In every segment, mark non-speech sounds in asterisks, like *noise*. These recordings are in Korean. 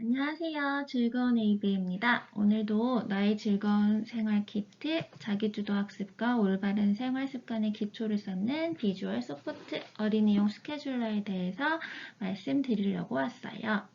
안녕하세요. 즐거운 에이비입니다. 오늘도 나의 즐거운 생활 키트, 자기주도 학습과 올바른 생활 습관의 기초를 쌓는 비주얼 소프트 어린이용 스케줄러에 대해서 말씀드리려고 왔어요.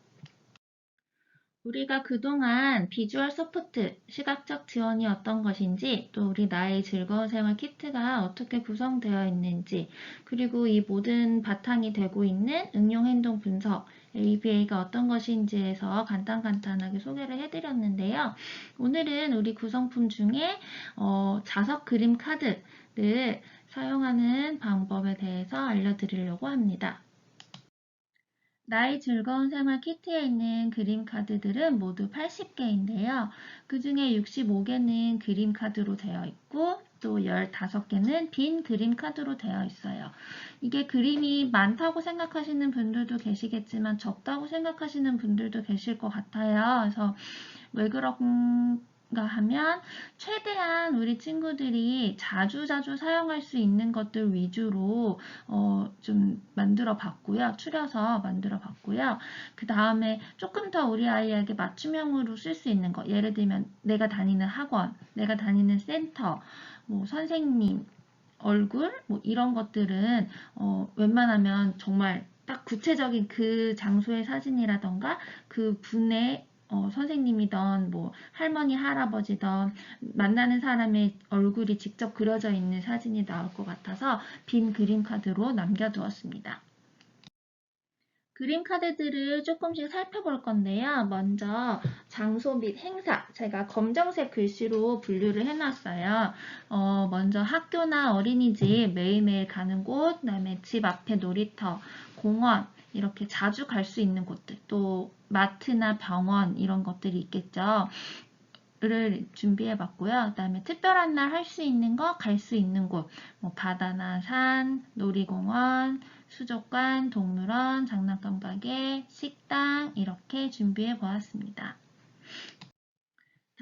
우리가 그동안 비주얼 소프트, 시각적 지원이 어떤 것인지, 또 우리 나의 즐거운 생활 키트가 어떻게 구성되어 있는지, 그리고 이 모든 바탕이 되고 있는 응용 행동 분석, ABA가 어떤 것인지에서 간단간단하게 소개를 해드렸는데요. 오늘은 우리 구성품 중에 어, 자석 그림 카드를 사용하는 방법에 대해서 알려드리려고 합니다. 나의 즐거운 생활 키트에 있는 그림 카드들은 모두 80개인데요. 그 중에 65개는 그림 카드로 되어 있고 또 15개는 빈 그림 카드로 되어 있어요. 이게 그림이 많다고 생각하시는 분들도 계시겠지만 적다고 생각하시는 분들도 계실 것 같아요. 그래서 왜 그런 하면 최대한 우리 친구들이 자주자주 사용할 수 있는 것들 위주로 어, 좀 만들어 봤고요. 추려서 만들어 봤고요. 그 다음에 조금 더 우리 아이에게 맞춤형으로 쓸 수 있는 거 예를 들면 내가 다니는 학원, 내가 다니는 센터, 뭐 선생님 얼굴 뭐 이런 것들은 어, 웬만하면 정말 딱 구체적인 그 장소의 사진이라던가 그 분의 어, 선생님이던 뭐 할머니 할아버지던 만나는 사람의 얼굴이 직접 그려져 있는 사진이 나올 것 같아서 빈 그림 카드로 남겨두었습니다. 그림 카드들을 조금씩 살펴볼 건데요. 먼저 장소 및 행사, 제가 검정색 글씨로 분류를 해놨어요. 어, 먼저 학교나 어린이집, 매일매일 가는 곳, 그 다음에 집 앞에 놀이터, 공원, 이렇게 자주 갈 수 있는 곳들, 또 마트나 병원 이런 것들이 있겠죠. 를 준비해 봤고요. 그 다음에 특별한 날 할 수 있는 거, 갈 수 있는 곳, 뭐 바다나 산, 놀이공원, 수족관, 동물원, 장난감 가게, 식당 이렇게 준비해 보았습니다.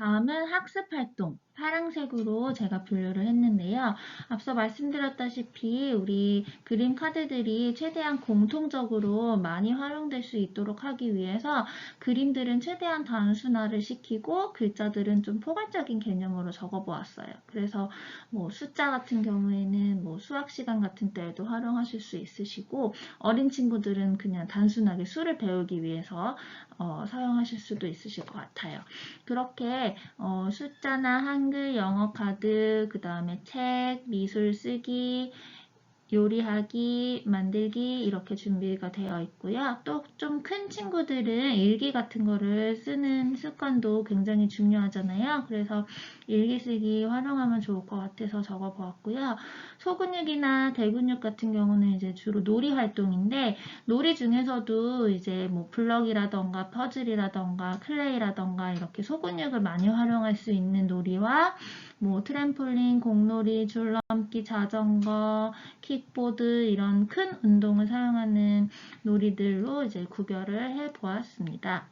다음은 학습 활동. 파랑색으로 제가 분류를 했는데요. 앞서 말씀드렸다시피 우리 그림 카드들이 최대한 공통적으로 많이 활용될 수 있도록 하기 위해서 그림들은 최대한 단순화를 시키고 글자들은 좀 포괄적인 개념으로 적어보았어요. 그래서 뭐 숫자 같은 경우에는 뭐 수학 시간 같은 때에도 활용하실 수 있으시고 어린 친구들은 그냥 단순하게 수를 배우기 위해서 어, 사용하실 수도 있으실 것 같아요. 그렇게 어, 숫자나 한글, 영어 카드, 그 다음에 책, 미술 쓰기, 요리하기, 만들기 이렇게 준비가 되어 있고요. 또 좀 큰 친구들은 일기 같은 거를 쓰는 습관도 굉장히 중요하잖아요. 그래서 일기 쓰기 활용하면 좋을 것 같아서 적어 보았고요. 소근육이나 대근육 같은 경우는 이제 주로 놀이 활동인데 놀이 중에서도 이제 뭐 블럭이라던가 퍼즐이라던가 클레이라던가 이렇게 소근육을 많이 활용할 수 있는 놀이와 뭐 트램폴린, 공놀이, 줄넘기, 자전거, 킥보드 이런 큰 운동을 사용하는 놀이들로 이제 구별을 해 보았습니다.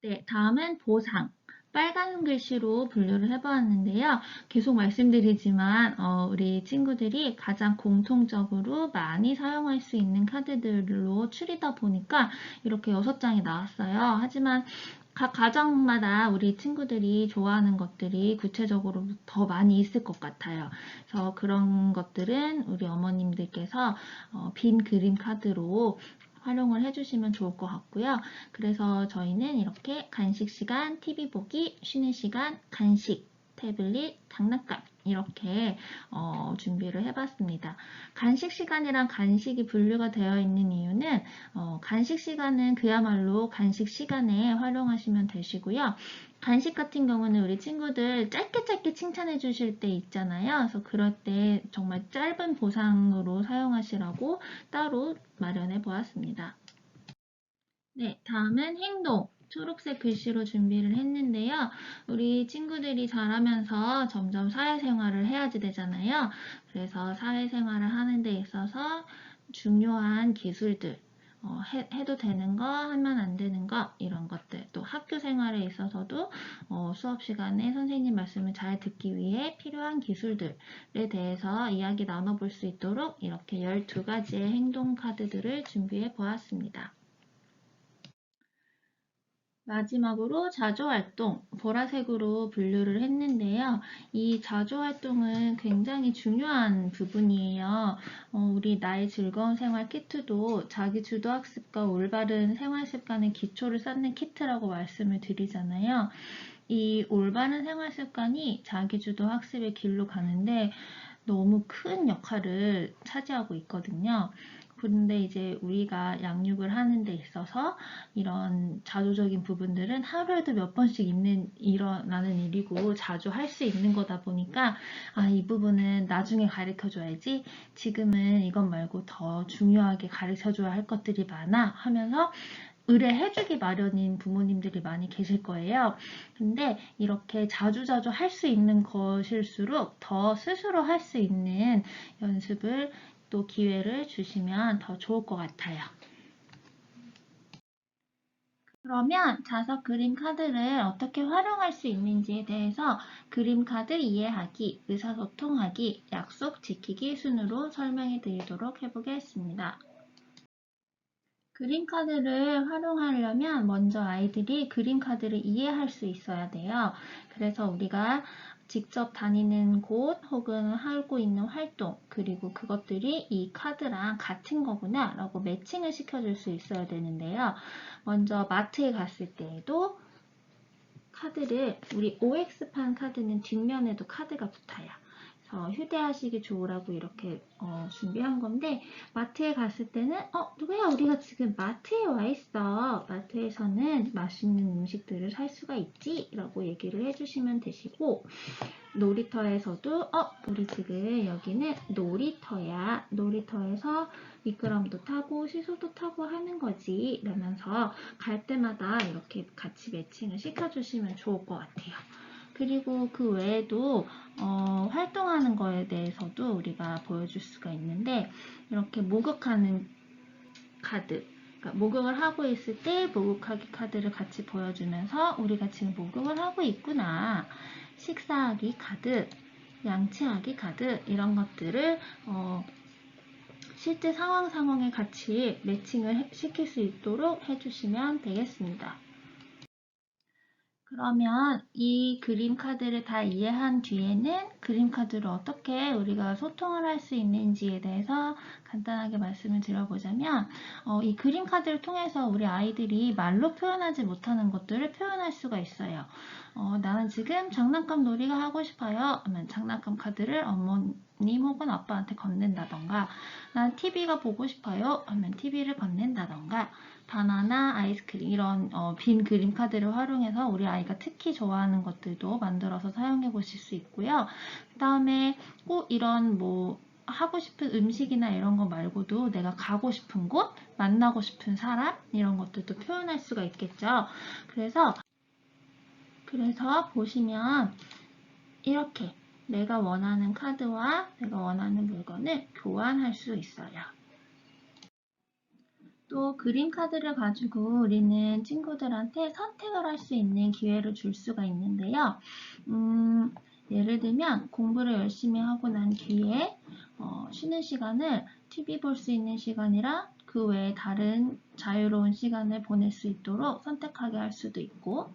네, 다음은 보상. 빨간 글씨로 분류를 해보았는데요. 계속 말씀드리지만 어, 우리 친구들이 가장 공통적으로 많이 사용할 수 있는 카드들로 추리다 보니까 이렇게 6장이 나왔어요. 하지만 각 가정마다 우리 친구들이 좋아하는 것들이 구체적으로 더 많이 있을 것 같아요. 그래서 그런 것들은 우리 어머님들께서 어, 빈 그림 카드로 활용을 해주시면 좋을 것 같고요. 그래서 저희는 이렇게 간식 시간, TV 보기, 쉬는 시간, 간식, 태블릿, 장난감 이렇게 어, 준비를 해봤습니다. 간식 시간이랑 간식이 분류가 되어 있는 이유는 어, 간식 시간은 그야말로 간식 시간에 활용하시면 되시고요. 간식 같은 경우는 우리 친구들 짧게 짧게 칭찬해 주실 때 있잖아요. 그래서 그럴 때 정말 짧은 보상으로 사용하시라고 따로 마련해 보았습니다. 네, 다음은 행동. 초록색 글씨로 준비를 했는데요. 우리 친구들이 자라면서 점점 사회생활을 해야지 되잖아요. 그래서 사회생활을 하는 데 있어서 중요한 기술들, 어, 해, 도 되는 거, 하면 안 되는 거, 이런 것들. 또 학교 생활에 있어서도 어, 수업 시간에 선생님 말씀을 잘 듣기 위해 필요한 기술들에 대해서 이야기 나눠볼 수 있도록 이렇게 12가지의 행동 카드들을 준비해 보았습니다. 마지막으로 자조활동, 보라색으로 분류를 했는데요. 이 자조활동은 굉장히 중요한 부분이에요. 어, 우리 나의 즐거운 생활 키트도 자기 주도 학습과 올바른 생활 습관의 기초를 쌓는 키트라고 말씀을 드리잖아요. 이 올바른 생활 습관이 자기 주도 학습의 길로 가는데 너무 큰 역할을 차지하고 있거든요. 그런데 이제 우리가 양육을 하는 데 있어서 이런 자조적인 부분들은 하루에도 몇 번씩 있는 일어나는 일이고 자주 할 수 있는 거다 보니까 아, 이 부분은 나중에 가르쳐 줘야지 지금은 이것 말고 더 중요하게 가르쳐 줘야 할 것들이 많아 하면서 의뢰해주기 마련인 부모님들이 많이 계실 거예요. 근데 이렇게 자주자주 할 수 있는 것일수록 더 스스로 할 수 있는 연습을 또 기회를 주시면 더 좋을 것 같아요. 그러면 자석 그림 카드를 어떻게 활용할 수 있는지에 대해서 그림 카드 이해하기, 의사소통하기, 약속 지키기 순으로 설명해 드리도록 해보겠습니다. 그림 카드를 활용하려면 먼저 아이들이 그림 카드를 이해할 수 있어야 돼요. 그래서 우리가 직접 다니는 곳 혹은 하고 있는 활동 그리고 그것들이 이 카드랑 같은 거구나 라고 매칭을 시켜줄 수 있어야 되는데요. 먼저 마트에 갔을 때에도 카드를 우리 OX판 카드는 뒷면에도 카드가 붙어요. 그래서 휴대하시기 좋으라고 이렇게 어, 준비한 건데 마트에 갔을 때는 어 누구야? 우리가 지금 마트에 와 있어. 마트에서는 맛있는 음식들을 살 수가 있지? 라고 얘기를 해주시면 되시고 놀이터에서도 어 우리 지금 여기는 놀이터야. 놀이터에서 미끄럼도 타고 시소도 타고 하는 거지. 라면서 갈 때마다 이렇게 같이 매칭을 시켜주시면 좋을 것 같아요. 그리고 그 외에도 어, 활동하는 거에 대해서도 우리가 보여줄 수가 있는데 이렇게 목욕하는 카드 그러니까 목욕을 하고 있을 때 목욕하기 카드를 같이 보여주면서 우리가 지금 목욕을 하고 있구나 식사하기 카드 양치하기 카드 이런 것들을 어, 실제 상황 상황에 같이 매칭을 시킬 수 있도록 해주시면 되겠습니다. 그러면 이 그림 카드를 다 이해한 뒤에는 그림 카드를 어떻게 우리가 소통을 할 수 있는지에 대해서 간단하게 말씀을 드려보자면 어, 이 그림 카드를 통해서 우리 아이들이 말로 표현하지 못하는 것들을 표현할 수가 있어요. 어, 나는 지금 장난감 놀이가 하고 싶어요. 하면 장난감 카드를 어머님 혹은 아빠한테 건넨다던가 난 TV가 보고 싶어요. 하면 TV를 건넨다던가 바나나, 아이스크림 이런 어, 빈 그림 카드를 활용해서 우리 아이가 특히 좋아하는 것들도 만들어서 사용해 보실 수 있고요. 그 다음에 꼭 이런 뭐 하고 싶은 음식이나 이런 거 말고도 내가 가고 싶은 곳, 만나고 싶은 사람 이런 것들도 표현할 수가 있겠죠. 그래서 그래서 보시면 이렇게 내가 원하는 카드와 내가 원하는 물건을 교환할 수 있어요. 또 그림 카드를 가지고 우리는 친구들한테 선택을 할 수 있는 기회를 줄 수가 있는데요. 음, 예를 들면 공부를 열심히 하고 난 뒤에 어, 쉬는 시간을 TV 볼 수 있는 시간이랑 그 외에 다른 자유로운 시간을 보낼 수 있도록 선택하게 할 수도 있고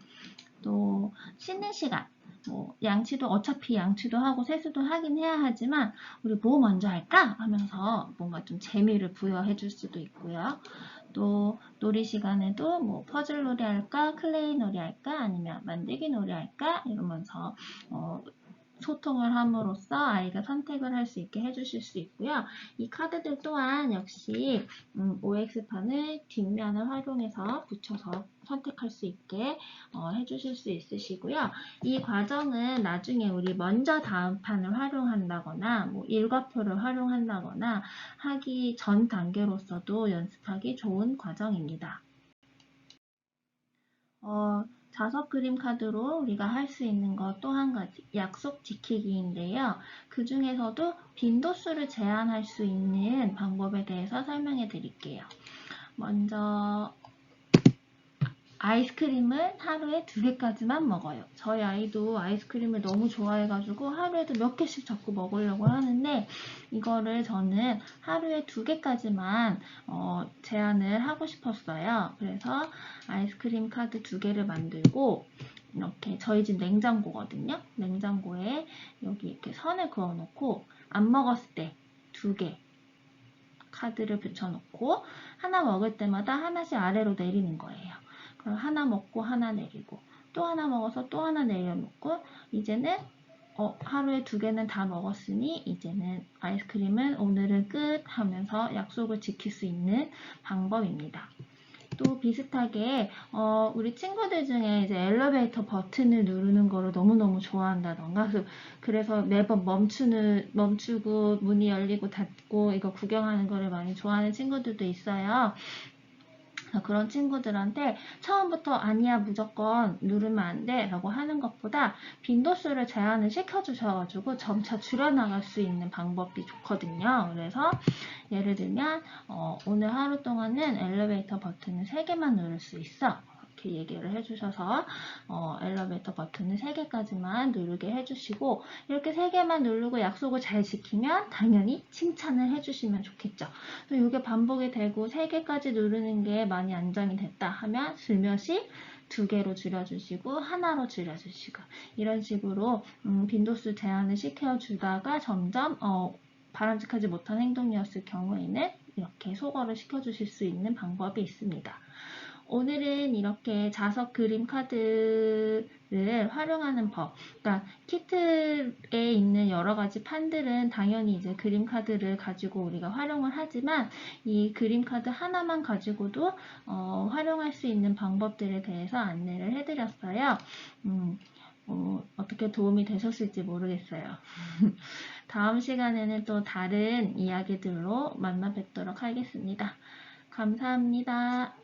또 쉬는 시간 뭐 양치도 어차피 양치도 하고 세수도 하긴 해야 하지만 우리 뭐 먼저 할까? 하면서 뭔가 좀 재미를 부여해 줄 수도 있고요. 또 놀이 시간에도 뭐 퍼즐 놀이 할까? 클레이 놀이 할까? 아니면 만들기 놀이 할까? 이러면서 어, 소통을 함으로써 아이가 선택을 할 수 있게 해주실 수 있고요. 이 카드들 또한 역시 음, OX판을 뒷면을 활용해서 붙여서 선택할 수 있게 어, 해주실 수 있으시고요. 이 과정은 나중에 우리 먼저 다음 판을 활용한다거나 뭐 일과표를 활용한다거나 하기 전 단계로서도 연습하기 좋은 과정입니다. 어, 자석 그림 카드로 우리가 할 수 있는 것 또 한 가지 약속 지키기인데요. 그 중에서도 빈도수를 제한할 수 있는 방법에 대해서 설명해 드릴게요. 먼저 아이스크림을 하루에 두 개까지만 먹어요. 저희 아이도 아이스크림을 너무 좋아해가지고 하루에도 몇 개씩 자꾸 먹으려고 하는데 이거를 저는 하루에 두 개까지만 어, 제한을 하고 싶었어요. 그래서 아이스크림 카드 두 개를 만들고 이렇게 저희 집 냉장고거든요. 냉장고에 여기 이렇게 선을 그어놓고 안 먹었을 때 두 개 카드를 붙여놓고 하나 먹을 때마다 하나씩 아래로 내리는 거예요. 그럼 하나 먹고 하나 내리고 또 하나 먹어서 또 하나 내려놓고 이제는 어, 하루에 두 개는 다 먹었으니 이제는 아이스크림은 오늘은 끝 하면서 약속을 지킬 수 있는 방법입니다. 또 비슷하게 어, 우리 친구들 중에 이제 엘리베이터 버튼을 누르는 거를 너무너무 좋아한다던가 그- 그래서 매번 멈추는 멈추고 문이 열리고 닫고 이거 구경하는 거를 많이 좋아하는 친구들도 있어요. 그래서 그런 친구들한테 처음부터 아니야 무조건 누르면 안 돼 라고 하는 것보다 빈도수를 제한을 시켜주셔가지고 점차 줄여나갈 수 있는 방법이 좋거든요. 그래서 예를 들면 어, 오늘 하루 동안은 엘리베이터 버튼을 3개만 누를 수 있어. 이렇게 얘기를 해주셔서 어, 엘리베이터 버튼을 3개까지만 누르게 해주시고 이렇게 3개만 누르고 약속을 잘 지키면 당연히 칭찬을 해주시면 좋겠죠. 또 이게 반복이 되고 3개까지 누르는 게 많이 안정이 됐다 하면 슬며시 두 개로 줄여주시고 하나로 줄여주시고 이런 식으로 음, 빈도수 제한을 시켜주다가 점점 어, 바람직하지 못한 행동이었을 경우에는 이렇게 소거를 시켜주실 수 있는 방법이 있습니다. 오늘은 이렇게 자석 그림 카드를 활용하는 법, 그러니까 키트에 있는 여러 가지 판들은 당연히 이제 그림 카드를 가지고 우리가 활용을 하지만 이 그림 카드 하나만 가지고도 어, 활용할 수 있는 방법들에 대해서 안내를 해드렸어요. 음, 어, 어떻게 도움이 되셨을지 모르겠어요. *laughs* 다음 시간에는 또 다른 이야기들로 만나 뵙도록 하겠습니다. 감사합니다.